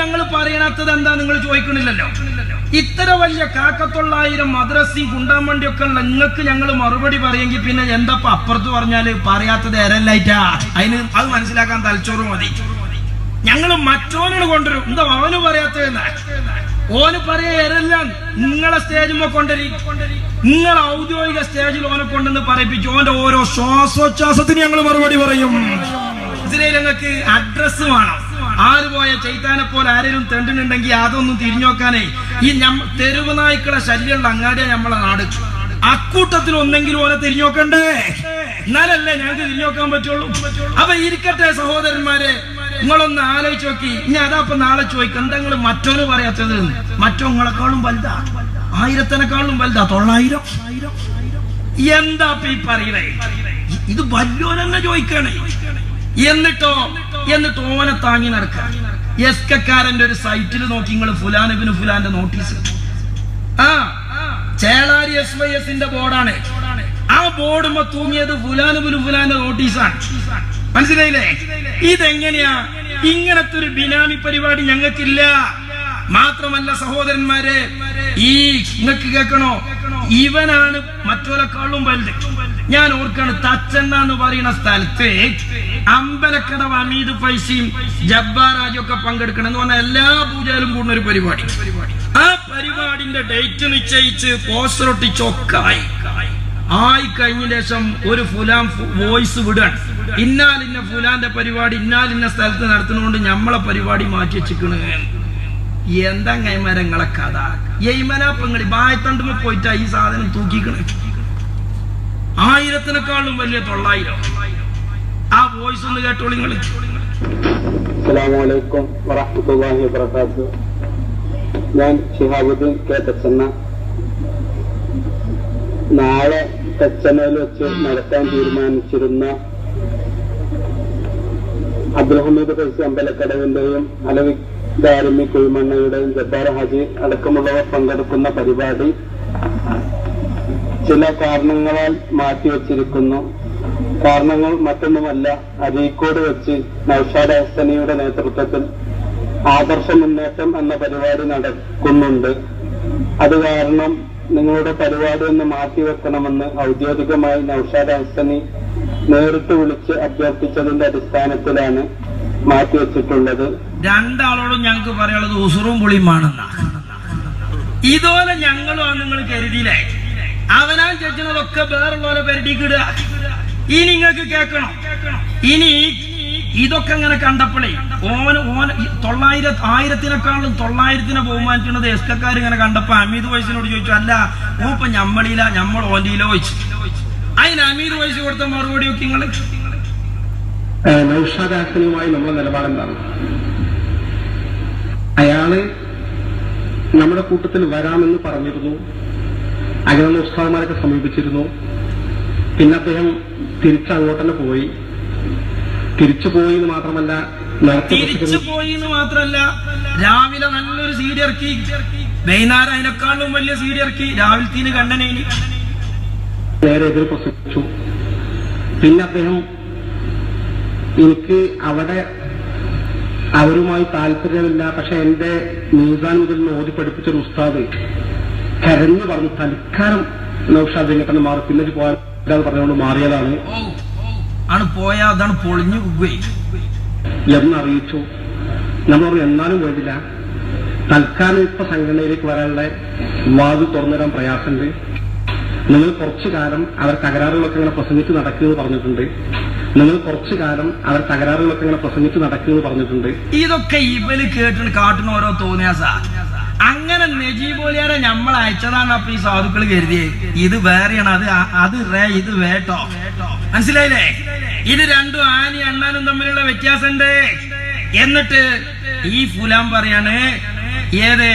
ഞങ്ങൾ പറയണത്തത് എന്താ നിങ്ങൾ ചോദിക്കണില്ലല്ലോ? ഇത്ര വലിയ കാക്കത്തൊള്ളായിരം മദ്രസയും കുണ്ടാമണ്ടിയും ഒക്കെ ഉള്ള നിങ്ങൾക്ക് ഞങ്ങൾ മറുപടി പറയെങ്കിൽ പിന്നെ എന്താ അപ്പുറത്ത് പറഞ്ഞാൽ പറയാത്തത് എരല്ലായിട്ടാ? അതിന് അത് മനസ്സിലാക്കാൻ തലച്ചോറ് മതി. ഞങ്ങൾ മറ്റോനോട് കൊണ്ടുവരും. എന്താ അവന് പറയാത്തതെന്ന് ഓന് പറയാ എരല്ല നിങ്ങളെ സ്റ്റേജുമ്പോ കൊണ്ടുവരി. നിങ്ങളെ ഔദ്യോഗിക സ്റ്റേജിൽ ഓനെ കൊണ്ടുവന്ന് പറയിപ്പിച്ചു ഓന്റെ ഓരോ ശ്വാസോച്ഛ്വാസത്തിന് ഞങ്ങൾ മറുപടി പറയും. ഇതിലെ ഞങ്ങൾക്ക് അഡ്രസ് വേണം. ആര് പോയ ചൈത്താനെ പോലെ ആരെങ്കിലും തെണ്ടിനുണ്ടെങ്കിൽ അതൊന്നും തിരിഞ്ഞു നോക്കാനേ ഈ തെരുവ് നായ്ക്കളെ ശല്യമുള്ള അങ്ങാടിയ നമ്മളെ നാട്. അക്കൂട്ടത്തിൽ ഒന്നെങ്കിലും ഓനെ തിരിഞ്ഞു നോക്കണ്ടേ എന്നാലല്ലേ ഞങ്ങൾക്ക് തിരിഞ്ഞു നോക്കാൻ പറ്റുള്ളൂ. അപ്പൊ ഇരിക്കട്ടെ സഹോദരന്മാരെ നിങ്ങളൊന്ന് ആലോചിച്ച് നോക്കി. ഇനി അതാ ഇപ്പൊ നാളെ ചോദിക്കും എന്താ നിങ്ങൾ പറയാത്തത്? മറ്റോ നിങ്ങളെക്കാളും വലുതാ. ആയിരത്തിനെക്കാളും വലുതാ. തൊള്ളായിരം. എന്താ ഈ പറയണേ ഇത് വല്യോനെന്നെ ചോദിക്കണേ? എന്നിട്ടോ എന്നിട്ട് ഓനെ താങ്ങി നടക്കുക എസ് കക്കാരന്റെ ഒരു സൈറ്റിൽ നോക്കി നിങ്ങൾ ഫുലാനബിന് ഫുലാന്റെ നോട്ടീസ്. ആ ചേളാരി എസ് വൈ എസിന്റെ ബോർഡാണ്. ആ ബോർഡുമ്പോ തൂങ്ങിയത് ഫുലാനബിന് ഫുലാന്റെ നോട്ടീസാണ്. മനസ്സിലായില്ലേ? ഇതെങ്ങനെയാ? ഇങ്ങനത്തെ ഒരു ബിനാമി പരിപാടി ഞങ്ങൾക്കില്ല. മാത്രമല്ല സഹോദരന്മാരെ ഈ നിങ്ങൾക്ക് കേൾക്കണോ? ഇവനാണ് മറ്റൊരക്കാളും വലുത്. ഞാൻ ഓർക്കാണ് തച്ചണ്ണ എന്ന് പറയുന്ന സ്ഥലത്ത് അമ്പലക്കടവ് അമീദ് ഫൈസിയും ജബ്ബാറാജും ഒക്കെ പങ്കെടുക്കണം എന്ന് പറഞ്ഞാൽ എല്ലാ പൂജയിലും കൂടുന്ന ഒരു പരിപാടി ആ പരിപാടിന്റെ ഡേറ്റ് നിശ്ചയിച്ച് പോസ്റ്റർ ഒട്ടിച്ചൊക്കായി ആയി കഴിഞ്ഞ ശേഷം ഒരു ഫുലാൻ വോയിസ് വിടാൻ ഇന്നാലിന്ന ഫുലാന്റെ പരിപാടി ഇന്നാലിന്ന സ്ഥലത്ത് നടത്തുന്നതുകൊണ്ട് ഞമ്മളെ പരിപാടി മാറ്റി വെച്ചിക്കണ് എന്താ കൈമരങ്ങളെ കഥ എയ്മനാപ്പങ്ങളി ബായത്തണ്ടുമ്പോ പോയിട്ടാ ഈ സാധനം തൂക്കിക്കണ് ആയിരത്തിനെക്കാളും വലിയ തൊള്ളായിരം. ആ വോയിസ് ഒന്ന് കേട്ടോളി നിങ്ങൾ അസ്സലാമലൈക്കും വറഹ്മത്തുള്ളാഹി വബറകാത്തു ഞാൻ ഷിഹാബുദ്ദീൻ കെ തച്ചണ്ണ നാളെ തച്ചനയിൽ വെച്ച് നടത്താൻ തീരുമാനിച്ചിരുന്ന അബ്ദുൽഹമീദ് ഫൈസി അമ്പലക്കടവിന്റെയും അലവി ദാരമി കുഴിമണ്ണയുടെയും ജബ്ബാർ ഹാജി അടക്കമുള്ളവർ പങ്കെടുക്കുന്ന പരിപാടി ചില കാരണങ്ങളാൽ മാറ്റിവെച്ചിരിക്കുന്നു. കാരണങ്ങൾ മറ്റൊന്നുമല്ല. അരീക്കോട് വെച്ച് നൌഷാദ് ഹസനിയുടെ നേതൃത്വത്തിൽ ആദർശ മുന്നേറ്റം എന്ന പരിപാടി നടക്കുന്നുണ്ട്. അത് കാരണം നിങ്ങളുടെ പരിപാടി ഒന്ന് മാറ്റിവെക്കണമെന്ന് ഔദ്യോഗികമായി നൌഷാദ് ഹസനി നേരിട്ട് വിളിച്ച് അഭ്യർത്ഥിച്ചതിന്റെ അടിസ്ഥാനത്തിലാണ് മാറ്റിവെച്ചിട്ടുള്ളത്. രണ്ടാളോടും ഞങ്ങൾക്ക് പറയാനുള്ളത് ഉസുറും പുളിയുമാണെന്നാ ഇതുപോലെ ഞങ്ങളും നിങ്ങൾ കരുതിയില്ലേ അവനാൻ ജഡ്ജിനതൊക്കെ വേറുള്ളവരെ പരിടിക്കിടുക ഇനി നിങ്ങൾക്ക് കേൾക്കണം. ഇനി ഇതൊക്കെ ഇങ്ങനെ കണ്ടപ്പോഴേ ഓന് ഓന് തൊള്ളായിര ആയിരത്തിനെക്കാളും തൊള്ളായിരത്തിനെ ബഹുമാനിക്കുന്നത് എസ്കക്കാർ ഇങ്ങനെ കണ്ടപ്പോ അമീദ് വയസ്സിനോട് ചോദിച്ചു അല്ല ഓ ഇപ്പൊ ഞമ്മളില ഞമ്മൾ ഓന്റിയിലോ വെച്ചു അതിന് അമീദ് വയസ്സ് കൊടുത്ത മറുപടി ഒക്കെ നിങ്ങൾ നൌഷാദ് ഹാസനുമായി നമ്മുടെ നിലപാടെന്താണ്? അയാൾ നമ്മുടെ കൂട്ടത്തിൽ വരാമെന്ന് പറഞ്ഞിരുന്നു. അങ്ങനെ ഉസ്താദന്മാരൊക്കെ സമീപിച്ചിരുന്നു. പിന്നെ അദ്ദേഹം തിരിച്ച് അങ്ങോട്ട് തന്നെ പോയി. തിരിച്ചു പോയി എന്ന് മാത്രമല്ല തിരിച്ചു പോയി എന്ന് മാത്രല്ല രാവിലെ നല്ലൊരു സീഡി ഇറക്കി. വൈകുന്നേരം അതിനേക്കാളും വലിയ സീഡി ഇറക്കി. രാവിലത്തിന് കണ്ടനേനി നേരെ എതിർ പ്രസംഗിച്ചു. പിന്നെ അദ്ദേഹം എനിക്ക് അവിടെ അവരുമായി താല്പര്യമില്ല. പക്ഷെ എന്റെ മീസാൻ മുതൽ ഓതി പഠിപ്പിച്ചൊരു ഉസ്താദ്. കരഞ്ഞു പറഞ്ഞു തൽക്കാലം നൌഷാദ് എങ്ങനെ മാറി പിന്നെ പോയാൽ പറഞ്ഞുകൊണ്ട് മാറിയതാണ്. ആണ് പോയാ അതാണ് പൊളിഞ്ഞു പോകുകയെ എന്ന് അറിയിച്ചു. നമ്മൾ എന്നാലും വേണ്ടില്ല തൽക്കാലം ഇപ്പൊ സംഘടനയിലേക്ക് വരാനുള്ള വാത് തുറന്നിടാൻ പ്രയാസമുണ്ട്. നിങ്ങൾ കുറച്ചു കാലം അവർ തകരാറുകളൊക്കെ ഇങ്ങനെ പ്രസംഗിച്ച് നടക്കുമെന്ന് പറഞ്ഞിട്ടുണ്ട്. നിങ്ങൾ കുറച്ചു കാലം അവർ തകരാറുകളൊക്കെ ഇങ്ങനെ പ്രസംഗിച്ച് നടക്കുമെന്ന് പറഞ്ഞിട്ടുണ്ട്. ഇതൊക്കെ ഇവർ കേട്ടിട്ട് കാട്ടുന്ന ഓരോ തോന്നിയാസ അങ്ങനെ നജീബോലിയാരെ നമ്മൾ അയച്ചതാണ് അപ്പൊ ഈ സാധുക്കൾ കരുതിയേ. ഇത് വേറെയാണ് അത് അത് റേ ഇത് വേട്ടോ മനസ്സിലായില്ലേ? ഇത് രണ്ടും ആനി അണ്ണാനും തമ്മിലുള്ള വ്യത്യാസമുണ്ട് എന്നിട്ട് ഈ ഫുലാൻ പറയാണ് ഏത്?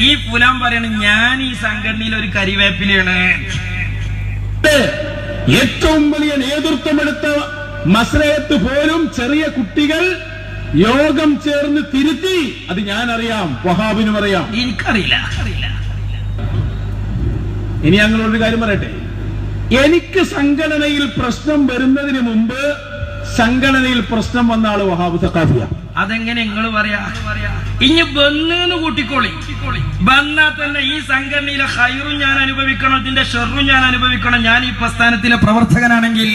ഈ ഫുലാം പറയാണ് ഞാൻ ഈ സംഘടനയിൽ ഒരു കരിവേപ്പിലാണ് ഏറ്റവും വലിയ നേതൃത്വമെടുത്ത മസ്രയത്ത് പോലും ചെറിയ കുട്ടികൾ യോഗം ചേർന്ന് തിരുത്തി. അത് ഞാൻ അറിയാം വഹാബിനും അറിയാം. എനിക്കറിയില്ല. ഇനി ഞങ്ങളൊരു കാര്യം പറയട്ടെ. എനിക്ക് സംഘടനയിൽ പ്രശ്നം വരുന്നതിന് മുമ്പ് സംഘടനയിൽ പ്രശ്നം വന്ന ആൾ വഹാബ് സക്കാഫിയ അതെങ്ങനെ നിങ്ങൾ പറയാ? ഇനി ബന്ന് കൂട്ടിക്കോളി. ബന്നാ തന്നെ ഈ സംഘടനയിലെ ഹൈറും ഞാൻ അനുഭവിക്കണം ഇതിന്റെ ഷെറും ഞാൻ അനുഭവിക്കണം. ഞാൻ ഈ പ്രസ്ഥാനത്തിലെ പ്രവർത്തകനാണെങ്കിൽ.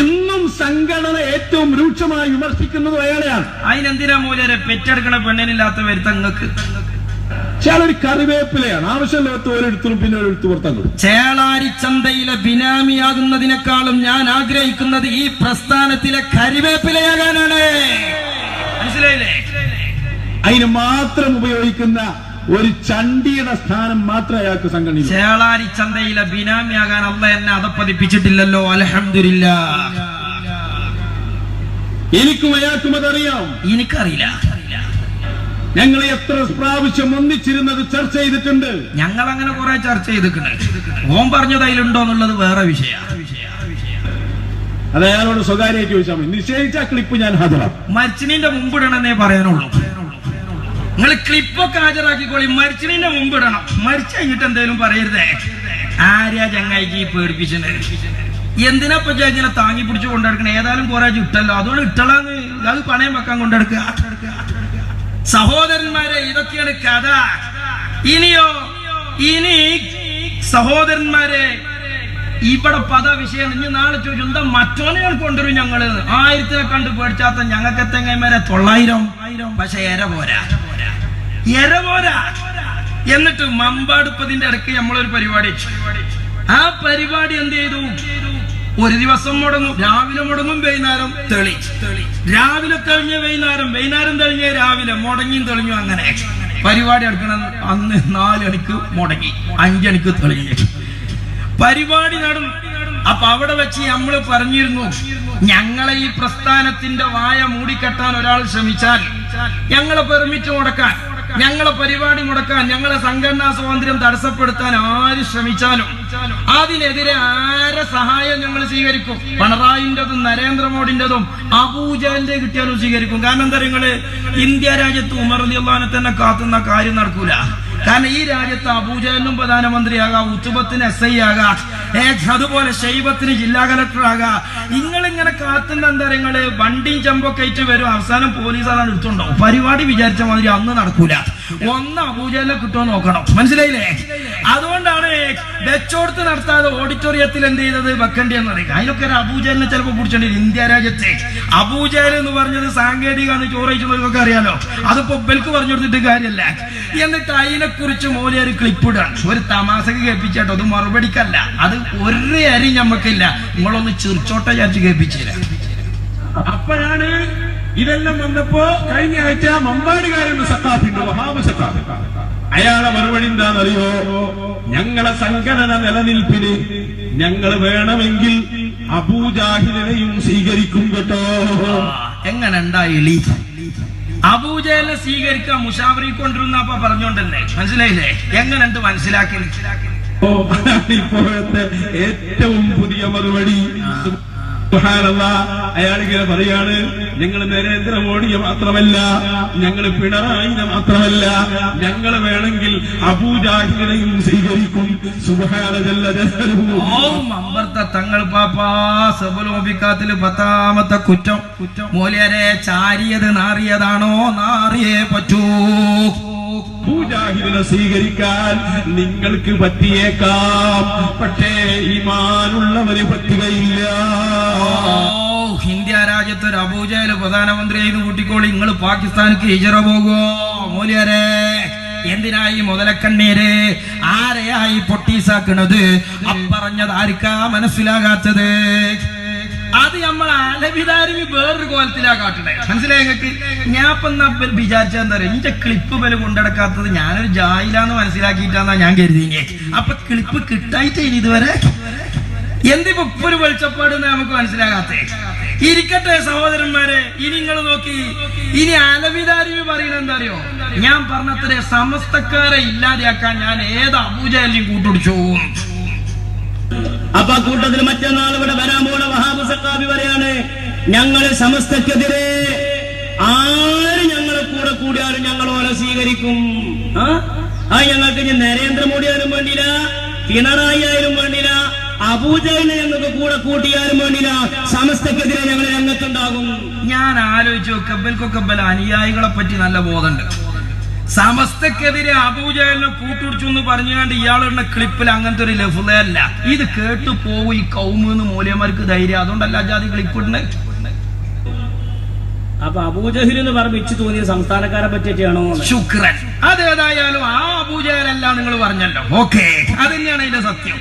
ഇന്നും സംഘടന ഏറ്റവും രൂക്ഷമായി വിമർശിക്കുന്നത് അയാളെയാണ്. അതിനെന്തിനാ മൂലരെ പെറ്റെടുക്കണ പെണ്ണിനില്ലാത്ത വരുത്തങ്ങൾക്ക് ചേളൊരു കറിവേപ്പിലയാണ്. ആവശ്യമില്ലാത്ത ഓരോരുത്തരും പിന്നെ ഓരോരുത്തർ പുറത്തു ചേളാരി ചന്തയിലെ ബിനാമിയാകുന്നതിനേക്കാളും ഞാൻ ആഗ്രഹിക്കുന്നത് ഈ പ്രസ്ഥാനത്തിലെ കരിവേപ്പിലയാകാനാണ് മനസ്സിലായില്ലേ? അതിന് മാത്രം ഉപയോഗിക്കുന്ന ഒരു ചണ്ടിയുടെ സ്ഥാനം മാത്രമേ അയാൾക്ക് സംഘടന ചേളാരി ചന്തയിലെ ബിനാമിയാകാൻ അല്ല എന്നെ അതപ്പതിപ്പിച്ചിട്ടില്ലല്ലോ അലഹമില്ല എനിക്കും അയാൾക്കും അതറിയാം. എനിക്കറിയില്ല. ഞങ്ങൾ എത്ര പ്രാവശ്യം ഒന്നിച്ചിരുന്നത് ചർച്ച ചെയ്തിട്ടുണ്ട്. ഞങ്ങൾ അങ്ങനെ കുറെ ചർച്ച ചെയ്തിട്ടുണ്ട്. ഓം പറഞ്ഞത് അതിലുണ്ടോ എന്നുള്ളത് വേറെ വിഷയ. അത് അയാളോട് സ്വകാര്യമായിട്ട് ചോദിച്ചാൽ മതി. നിശ്ചയിച്ച ക്ലിപ്പ് ഞാൻ ഹാജരാ മരിച്ചിനിന്റെ മുമ്പിടണമെന്നേ പറയാനുള്ളൂ. നിങ്ങൾ ക്ലിപ്പൊക്കെ ഹാജരാക്കിക്കോളി. മരിച്ചതിന്റെ മുമ്പ് ഇടണം. മരിച്ചു കഴിഞ്ഞിട്ട് എന്തേലും പറയരുതേ. ആര്യാ ചങ്ങായിക്ക് പേടിപ്പിച്ചത്? എന്തിനാ ഇപ്പൊ ഇങ്ങനെ താങ്ങി പിടിച്ച് കൊണ്ടെടുക്കണേ ഏതായാലും കുറെ ഇട്ടല്ലോ. അതുകൊണ്ട് ഇട്ടളാന്ന് അത് പണയം വെക്കാൻ കൊണ്ടെടുക്കുക സഹോദരന്മാരെ ഇതൊക്കെയാണ് കഥ. ഇനിയോ ഇനി സഹോദരന്മാരെ ഇവിടെ പദ വിഷയം. ഇനി നാളെ ചോദിച്ചു എന്താ മറ്റോനെ കൊണ്ടുവരും ഞങ്ങൾ? ആയിരത്തിനെ കണ്ട് പേടിച്ചാത്ത ഞങ്ങൾക്ക് എത്തങ്ങന്മാരെ തൊള്ളായിരം. പക്ഷെ പോരാ. എര പോരാ. എന്നിട്ട് മമ്പാടുപ്പതിന്റെ ഇടയ്ക്ക് നമ്മളൊരു പരിപാടി. ആ പരിപാടി എന്ത് ചെയ്തു? ഒരു ദിവസം മുടങ്ങും. രാവിലെ മുടങ്ങും വൈകുന്നേരം തെളി. രാവിലെ തെളിഞ്ഞ വൈകുന്നേരം. വൈകുന്നേരം തെളിഞ്ഞ രാവിലെ മുടങ്ങിയും തെളിഞ്ഞു അങ്ങനെ. പരിപാടി എടുക്കണം അന്ന് നാലണിക്ക് മുടങ്ങി. അഞ്ചണിക്ക് തെളിഞ്ഞു. പരിപാടി നടന്നു. അപ്പൊ അവിടെ വെച്ച് നമ്മൾ പറഞ്ഞിരുന്നു ഞങ്ങളെ ഈ പ്രസ്ഥാനത്തിന്റെ വായ മൂടിക്കെട്ടാൻ ഒരാൾ ശ്രമിച്ചാൽ ഞങ്ങളെ പെർമിറ്റ് മുടക്കാൻ ഞങ്ങളെ പരിപാടി മുടക്കാൻ ഞങ്ങളെ സംഘടനാ സ്വാതന്ത്ര്യം തടസ്സപ്പെടുത്താൻ ആര് ശ്രമിച്ചാലും അതിനെതിരെ ആരെ സഹായം ഞങ്ങൾ സ്വീകരിക്കും? പിണറായിന്റെതും നരേന്ദ്രമോദിന്റെതും അബൂജാലിന്റെ കിട്ടിയാലും സ്വീകരിക്കും. കാരണം എന്താ നിങ്ങൾ? ഇന്ത്യ രാജ്യത്ത് ഉമർ അലി അള്ളഹാനെ തന്നെ കാത്തുന്ന കാര്യം നടക്കൂല. കാരണം ഈ രാജ്യത്ത് അബൂജലും പ്രധാനമന്ത്രിയാകാം ഉത്തുബത്തിന് എസ് ഐ ആകാം. അതുപോലെ ഷെയ്ബത്തിന് ജില്ലാ കലക്ടർ ആകാം. നിങ്ങളിങ്ങനെ കാത്തുന്ന എന്താ നിങ്ങൾ? വണ്ടിയും ചെമ്പൊക്കെ ആയിട്ട് വരും. അവസാനം പോലീസ് അതാണ് എടുത്തുണ്ടാവും. പരിപാടി വിചാരിച്ച മാതിരി അന്ന് നടക്കൂല. ഒന്ന് അബൂജയിലെ കിട്ടുമോ നോക്കണം. മനസ്സിലായില്ലേ? അതുകൊണ്ടാണ് വെച്ചോടത്ത് നടത്താതെ ഓഡിറ്റോറിയത്തിൽ എന്ത് ചെയ്തത് വെക്കേണ്ടി എന്ന് പറയും അതിനൊക്കെ ഒരു അബൂജലിനെ ചിലപ്പോൾ പിടിച്ചോണ്ടി ഇന്ത്യ രാജ്യത്തെ. അബൂജയിൽ എന്ന് പറഞ്ഞത് സാങ്കേതികമാണ് ചോറയിച്ചവർക്കൊക്കെ അറിയാലോ. അതിപ്പോ ബെൽക്ക് പറഞ്ഞു കൊടുത്തിട്ട് കാര്യമല്ല എന്നിട്ട് അതിനെ കുറിച്ച് മോലെ ഒരു ക്ലിപ്പ് ഇടാണ് ഒരു തമാശക്ക് കേൾപ്പിച്ചാട്ടോ അത് മറുപടിക്കല്ല. അത് ഒരു അരി ഞമ്മക്കില്ല. നിങ്ങളൊന്ന് ചിർച്ചോട്ട വിചാരിച്ച് കേൾപ്പിച്ചില്ല. അപ്പോഴാണ് ഇതെല്ലാം വന്നപ്പോ കഴിഞ്ഞ ആഴ്ച മമ്പാടുകാരുണ്ട് സത്താഫിന്റെ വഹാബ് സത്താഫ്. അയാളെ മറുപടി എന്താണെന്നറിയോ? ഞങ്ങളെ സംഘടന നിലനിൽപ്പിന് ഞങ്ങൾ വേണമെങ്കിൽ അബൂജാഹിദിനെയും സ്വീകരിക്കും കേട്ടോ. എങ്ങനെ ഉണ്ടായി അബൂജലിനെ സ്വീകരിക്കാൻ മുഷാവറി കൊണ്ടിരുന്ന അപ്പൊ പറഞ്ഞോണ്ടല്ലേ? മനസ്സിലായില്ലേ? എങ്ങനെയുണ്ട് മനസ്സിലാക്കി? ഓ, ഇപ്പോഴത്തെ ഏറ്റവും പുതിയ മറുപടി സുബ്ഹാനല്ലാ. അയാളിങ്ങനെ പറയാണ് ഞങ്ങൾ നരേന്ദ്രമോദിയെ മാത്രമല്ല ഞങ്ങൾ പിണറായിനെ മാത്രമല്ല ഞങ്ങൾ വേണമെങ്കിൽ അബൂജാഹിദിനെയും സ്വീകരിക്കും. ഓ തങ്ങൾ പാപ്പാ സബലോപിക്കാത്തിൽ പത്താമത്തെ കുറ്റം. കുറ്റം. മോലിയരെ ചാരിയത് നാറിയതാണോ? നാറിയേ പറ്റൂ. അബൂജാഹിലിനെ സ്വീകരിക്കാൻ നിങ്ങൾക്ക് പറ്റിയേക്കാം. പക്ഷേ ഈമാനുള്ളവന് പറ്റുകയില്ല. ഇന്ത്യ രാജ്യത്ത് ഒരു അബൂജയിൽ പ്രധാനമന്ത്രിയായി കൂട്ടിക്കോളി. നിങ്ങൾ പാകിസ്ഥാനിക്ക് ഹിജറ പോകുമോ മൂല്യരെ എന്തിനായി മുതലക്കണ്ണീര്? ആരെയായി പൊട്ടീസാക്കണത്? അപ്പറഞ്ഞത് ആർക്കാ മനസ്സിലാകാത്തത്? അത് നമ്മൾ അലവിതാരി വേറൊരു കോലത്തിലാ കാട്ടണേ. മനസ്സിലായി നിങ്ങൾക്ക്? ഞാൻ ഇപ്പൊ എന്നാ വിചാരിച്ചാ എന്താ പറയുക ഇന്റെ ക്ലിപ്പ് ബൽ കൊണ്ടെടുക്കാത്തത് ഞാനൊരു ജായിലാന്ന് മനസ്സിലാക്കിയിട്ടാന്നാ ഞാൻ കരുതിയെ. അപ്പൊ ക്ലിപ്പ് കിട്ടായിട്ട് ഇതുവരെ എന്തിപ്പോ ഒരു വെളിച്ചപ്പാട് നമുക്ക് മനസ്സിലാകാത്തേ? ഇരിക്കട്ടെ സഹോദരന്മാരെ ഇനി നിങ്ങൾ നോക്കി. ഇനി അലവിതാരി പറയുന്നത് എന്താ അറിയോ? ഞാൻ പറഞ്ഞത്രേ സമസ്തക്കാരെ ഇല്ലാതെയാക്കാൻ ഞാൻ ഏത് അബൂജാലിയും കൂട്ടുപിടിച്ചു അപ്പൊ കൂട്ടത്തിൽ മറ്റന്നാൾ ഇവിടെ വരാൻ പോണ വഹാബ് സക്കാബി പറയാണ് ഞങ്ങൾ സമസ്തക്കെതിരെ ആര് ഞങ്ങളെ കൂടെ കൂടിയാലും ഞങ്ങൾ ഓരോ സ്വീകരിക്കും. ആ? ഞങ്ങൾക്ക് ഇനി നരേന്ദ്രമോദി ആയാലും വേണ്ടിയില്ല പിണറായി ആയാലും വേണ്ടിയില്ല അബൂജലിനെ ഞങ്ങൾക്ക് കൂടെ കൂട്ടിയാലും വേണ്ടില്ല സമസ്തക്കെതിരെ ഞങ്ങൾ രംഗത്തുണ്ടാകും. ഞാൻ ആലോചിച്ചു കബൽക്കൊക്കെ കൊക്കബൽ അനുയായികളെ പറ്റി നല്ല ബോധമുണ്ട്. സമസ്തക്കെതിരെ അബൂജലിനെ കൂട്ടുപിടിച്ചു എന്ന് പറഞ്ഞുകൊണ്ട് ഇയാളുടെ ക്ലിപ്പിൽ അങ്ങനത്തെ ഒരു ലഫുലയല്ല ഇത് കേട്ടു പോവും ഈ കൗമെന്ന് മൂലയന്മാർക്ക് ധൈര്യം. അതുകൊണ്ടല്ല ജാതി ക്ലിപ്പിടുന്നത് അപ്പൊ അബൂജഹിൽ എന്ന് പറഞ്ഞു ഇച്ചു തോന്നിയ സംസ്ഥാനക്കാരെ പറ്റിയിട്ടാണോ ശുക്രൻ. അതേതായാലും ആ അബൂജഹലല്ല നിങ്ങൾ പറഞ്ഞല്ലോ. ഓക്കെ. അത് തന്നെയാണ് അതിന്റെ സത്യം.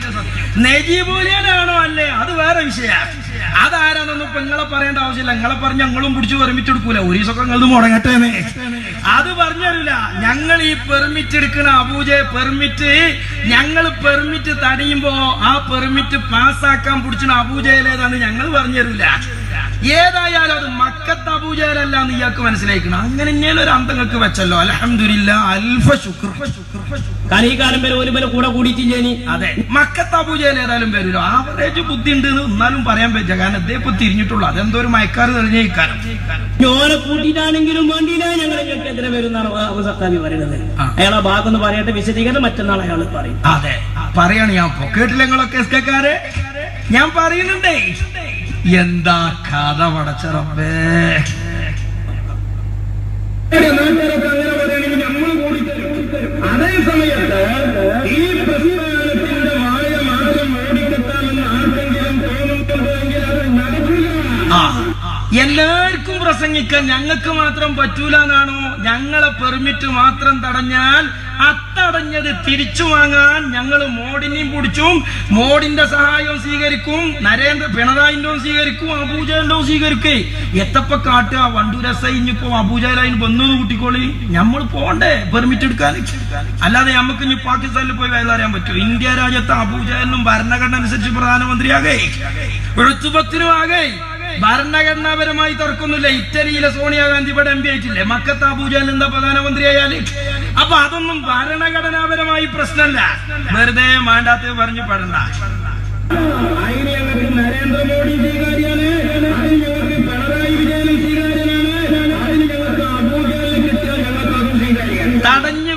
നജീബുലിയാണോ അല്ലേ? അത് വേറെ വിഷയ. അതാരാന്നൊന്നും ഇപ്പൊ നിങ്ങളെ പറയേണ്ട ആവശ്യമില്ല. നിങ്ങളെ പറഞ്ഞ് ഞങ്ങളും പിടിച്ച് പെർമിറ്റ് എടുക്കൂല. ഒരു ദിവസമൊക്കെ നിങ്ങൾ മുടങ്ങട്ടെ അത് പറഞ്ഞല്ല ഞങ്ങൾ ഈ പെർമിറ്റ് എടുക്കുന്ന അബൂജ പെർമിറ്റ് ഞങ്ങൾ പെർമിറ്റ് തടയുമ്പോ ആ പെർമിറ്റ് പാസ്സാക്കാൻ പിടിച്ചിന് അബൂജയിലേതാന്ന് ഞങ്ങൾ പറഞ്ഞു തരൂല. ഏതായാലും അത് മക്കത്ത് അബൂജലല്ല എന്ന് ഇയാൾക്ക് മനസ്സിലാക്കണം അങ്ങനെ ഇങ്ങനെ ഒരു അന്തങ്ങൾക്ക് വെച്ചല്ലോ. അലഹമില്ല അൽഫ ശുക്ർ. കലീകാലം വരെ ഒരു പേരെ കൂടെ കൂടിയിട്ട് ഇനി? അതെ. മക്കത്ത് അബൂജൽ ഏതായാലും വരുമല്ലോ ആവറേജ് ബുദ്ധി ഉണ്ട് എന്ന് എന്നാലും പറയാൻ പറ്റില്ല. കാരണം അദ്ദേഹം ഇപ്പൊ തിരിഞ്ഞിട്ടുള്ളൂ. അതെന്തോ ഒരു മയക്കാറ് തെളിഞ്ഞ ഇക്കാരം ഞോനെ കൂട്ടിയിട്ടാണെങ്കിലും വേണ്ടിയില്ല. ഞങ്ങൾ എതിരെ വരുന്നാണ് സത്താബി പറയുന്നത്. അയാളെ ഭാഗം പറയട്ടെ വിശദീകരണം മറ്റന്നാൾ അയാൾ പറയും. അതെ. പറയാണ് ഞാൻ കേട്ടില്ല നിങ്ങളൊക്കെ ഞാൻ പറയുന്നുണ്ടേ. എന്താ കഥ പടച്ചറമ്പേ അതേ സമയത്ത് ഈ പ്രസ്ഥാനത്തിന്റെ മായ മാർഗം ഓടിക്കെട്ടാമെന്ന് ആർക്കെങ്കിലും തോന്നുന്നുണ്ടെങ്കിൽ അത് നടക്കില്ല. ആ. എല്ലാവർക്കും പ്രസംഗിക്കാൻ ഞങ്ങൾക്ക് മാത്രം പറ്റൂല എന്നാണോ? ഞങ്ങളെ പെർമിറ്റ് മാത്രം തടഞ്ഞാൽ അത്തടഞ്ഞത് തിരിച്ചു വാങ്ങാൻ ഞങ്ങൾ മോഡിനെയും പിടിച്ചും മോഡിന്റെ സഹായവും സ്വീകരിക്കും നരേന്ദ്ര പിണറായിന്റെ സ്വീകരിക്കും അബൂജന്റെ സ്വീകരിക്കേ. എത്തപ്പ കാട്ടുക വണ്ടൂരസ ഇനിയിപ്പോ അബൂജലായി വന്നത് കൂട്ടിക്കോളി. നമ്മൾ പോണ്ടേ പെർമിറ്റ് എടുക്കാൻ. അല്ലാതെ നമുക്ക് ഇനി പാകിസ്ഥാനിൽ പോയി വയലറിയാൻ പറ്റും? ഇന്ത്യ രാജ്യത്ത് അബൂജനും ഭരണഘടന അനുസരിച്ച് പ്രധാനമന്ത്രിയാകേ. എഴുത്തുപത്തിനും ആകെ ഭരണഘടനാപരമായി തുറക്കുന്നില്ല ഇറ്റലിയിലെ സോണിയാഗാന്ധി ഇവിടെ എം പി ആയിട്ടില്ലേ മക്കത്ത് അബൂജാൽ എന്താ പ്രധാനമന്ത്രി ആയാൽ അപ്പൊ അതൊന്നും ഭരണഘടനാപരമായി പ്രശ്നമല്ല വെറുതെ മാണ്ടാത്ത പറഞ്ഞു പെടണ്ട നരേന്ദ്രമോദി പിണറായി വിജയനും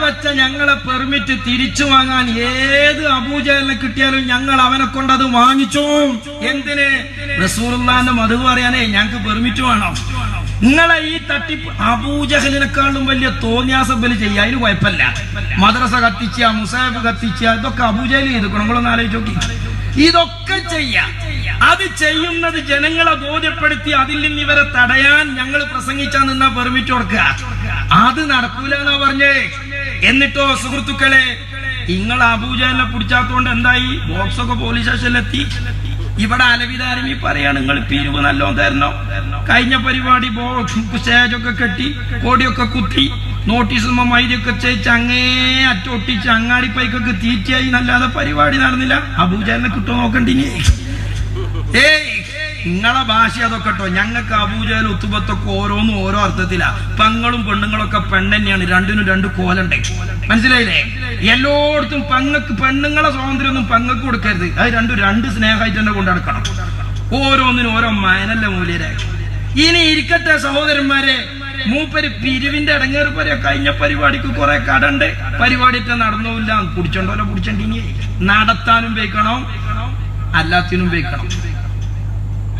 വെച്ച ഞങ്ങളെ പെർമിറ്റ് തിരിച്ചു വാങ്ങാൻ ഏത് അബൂജലിനെ കിട്ടിയാലും ഞങ്ങൾ അവനെ കൊണ്ട് അത് വാങ്ങിച്ചു. എന്തിന്? റസൂറുല്ലാന്റെ മധു പറയാനേ ഞങ്ങൾക്ക് പെർമിറ്റ് വേണം. നിങ്ങളെ ഈ തട്ടിപ്പ് അബൂജഹലിനെക്കാളും വലിയ തോന്നിയാസം ബലി ചെയ്യുക അതിന് കുഴപ്പമില്ല. മദ്രസ കത്തിച്ച മുസാഫ് കത്തിച്ച ഇതൊക്കെ അബൂജഹലി ചെയ്തു നിങ്ങളൊന്ന് ആലോചിച്ച് നോക്കി. ഇതൊക്കെ ചെയ്യാം. അത് ചെയ്യുന്നത് ജനങ്ങളെ ബോധ്യപ്പെടുത്തി അതിൽ നിന്ന് ഇവരെ തടയാൻ ഞങ്ങൾ പ്രസംഗിച്ചാൽ നിന്നാ പെർമിറ്റ് കൊടുക്കുക. അത് നടക്കൂല എന്നാ പറഞ്ഞേ. എന്നിട്ടോ സുഹൃത്തുക്കളെ നിങ്ങൾ അബൂജാലിനെ പിടിച്ചാത്തോണ്ട് എന്തായി? ബോക്സ് ഒക്കെ പോലീസ് സ്റ്റേഷനിലെത്തി. ഇവിടെ അലവിതാരമി പറയാണ് നിങ്ങൾ പിരിവ് നല്ലോ തരണം. കഴിഞ്ഞ പരിപാടി ബോക്സ് സ്റ്റേജൊക്കെ കെട്ടി കോടിയൊക്കെ കുത്തി നോട്ടീസും മൈദിയൊക്കെ ചെയ്ച്ച് അങ്ങേ അറ്റൊട്ടിച്ച് അങ്ങാടി പൈക്കൊക്കെ തീറ്റയായി നല്ലാതെ പരിപാടി നടന്നില്ല. അബൂജാലിനെ കിട്ടുമോ നോക്കണ്ടിനി. ഏയ് നിങ്ങളെ ഭാഷ അതൊക്കെ കേട്ടോ. ഞങ്ങൾക്ക് അബൂജാലും ഉത്തുബത്തൊക്കെ ഓരോന്നും ഓരോ അർത്ഥത്തിലാ. പങ്ങളും പെണ്ണുങ്ങളൊക്കെ പെണ്ണെന്നെയാണ് രണ്ടിനും രണ്ട് കോലുണ്ട്. മനസ്സിലായില്ലേ? എല്ലായിടത്തും പങ്ങക്ക് പെണ്ണുങ്ങളെ സ്വാതന്ത്ര്യം ഒന്നും കൊടുക്കരുത്. അത് രണ്ടും രണ്ട് സ്നേഹമായിട്ട് തന്നെ കൊണ്ടെടുക്കണം ഓരോന്നിനും ഓരോ മയനല്ല മൂല്യരെ. ഇനി ഇരിക്കട്ടെ സഹോദരന്മാരെ. മൂപ്പര് പിരിവിന്റെ ഇടങ്ങേറ് വരെ കഴിഞ്ഞ പരിപാടിക്ക് കുറെ കടണ്ട്. പരിപാടിയിട്ട് നടന്നില്ല കുടിച്ചോണ്ടോലെ കുടിച്ചോണ്ടിനി. നടത്താനും വെക്കണം അല്ലാത്തിനും വെക്കണം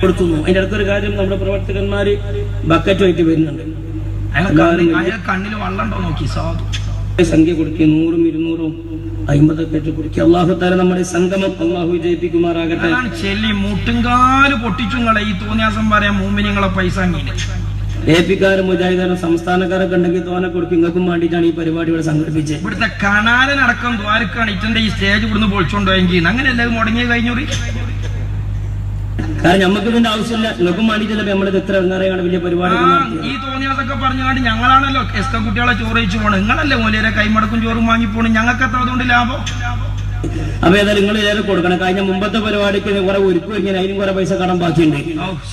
കൊടുക്കുന്നു. അതിന്റെ അടുത്തൊരു കാര്യം നമ്മുടെ പ്രവർത്തകന്മാര് ബക്കറ്റുമായിട്ട് വരുന്നുണ്ട്. കണ്ണിൽ നോക്കി സാധു? സംഖ്യ കൊടുക്കുക നൂറും ഇരുന്നൂറും അമ്പതൊക്കെ പേറ്റ് കൊടുക്കുക. അള്ളാഹു താര നമ്മുടെ സംഗമം അള്ളാഹു വിജയിപ്പിക്കുമാറാകട്ടെ. ചെല്ലി മുട്ടുംകാൽ പൊട്ടിച്ചുങ്ങളെ ഈ തോന്നിയാസം പറയാൻ മൂമിനിങ്ങളെ പൈസ ഏപ്പിക്കാരും മുജാഹിദാരും സംസ്ഥാനക്കാരൊക്കെ ഉണ്ടെങ്കിൽ തോനെ കൊടുക്കും. ഇങ്ങൾക്കും വേണ്ടിയിട്ടാണ് ഈ പരിപാടി ഇവിടെ സംഘടിപ്പിച്ചത്. ഇവിടുത്തെ കണാരനടക്കം ദ്വാരക്കാണ്. ഇറ്റന്റെ ഈ സ്റ്റേജ് ഇവിടുന്ന് പൊളിച്ചുകൊണ്ടുപോയെങ്കിൽ അങ്ങനെ എല്ലാവരും മുടങ്ങി കഴിഞ്ഞൂറി? കാരണം നമുക്ക് ഇതിന്റെ ആവശ്യമില്ല. നിങ്ങൾക്കും വേണ്ടിയിട്ടല്ലേ നമ്മളിത് എത്ര എന്നറിയാണ് വലിയ പരിപാടി ഈ തോന്നിയാസൊക്കെ പറഞ്ഞുകൊണ്ട് ഞങ്ങളാണല്ലോ എസ് കെ കുട്ടികളെ ചോറ് കഴിച്ചു പോണത്. നിങ്ങളല്ലേ മൂലരെ കൈമടക്കും ചോറും വാങ്ങി പോണത്? ഞങ്ങൾക്ക് എത്ര അതുകൊണ്ട് ലാഭം? അപ്പൊ ഏതായാലും നിങ്ങൾ ഏതായാലും കൊടുക്കണം. കഴിഞ്ഞ മുമ്പത്തെ പരിപാടിക്ക് കുറെ ഒരുക്കും ഇങ്ങനെ അതിനും കുറെ പൈസ കടം ബാക്കിയുണ്ട്.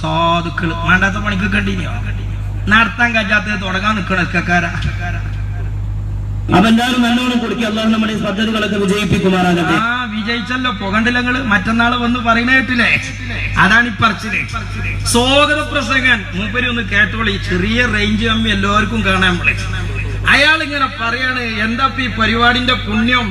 സാധുക്കൾ. വേണ്ടാത്ത പണിക്ക് കണ്ടിന്യോ. നടത്താൻ കഴിയാത്തത് തുടങ്ങാൻ നിൽക്കണ എസ്കക്കാരാ. അപ്പൊ എല്ലാവരും നല്ലോണം കൊടുക്കുക അള്ളാഹു നമ്മുടെ പദ്ധതികളൊക്കെ വിജയിപ്പിക്കുമാറാകട്ടെ. ആ വിജയിച്ചല്ലോ. പുകണ്ടില്ലങ്ങൾ മറ്റന്നാൾ വന്ന് പറയണേട്ടില്ലേ അതാണ് ഈ പറച്ചിൽ. സ്വാഗത പ്രസംഗൻ. മൂപ്പര് ഒന്ന് കേട്ടോളി. ചെറിയ റേഞ്ച് കമ്മി എല്ലാവർക്കും കാണാൻ വിളിച്ചു അയാൾ ഇങ്ങനെ പറയാണ് എന്താ ഈ പരിപാടിന്റെ പുണ്യം?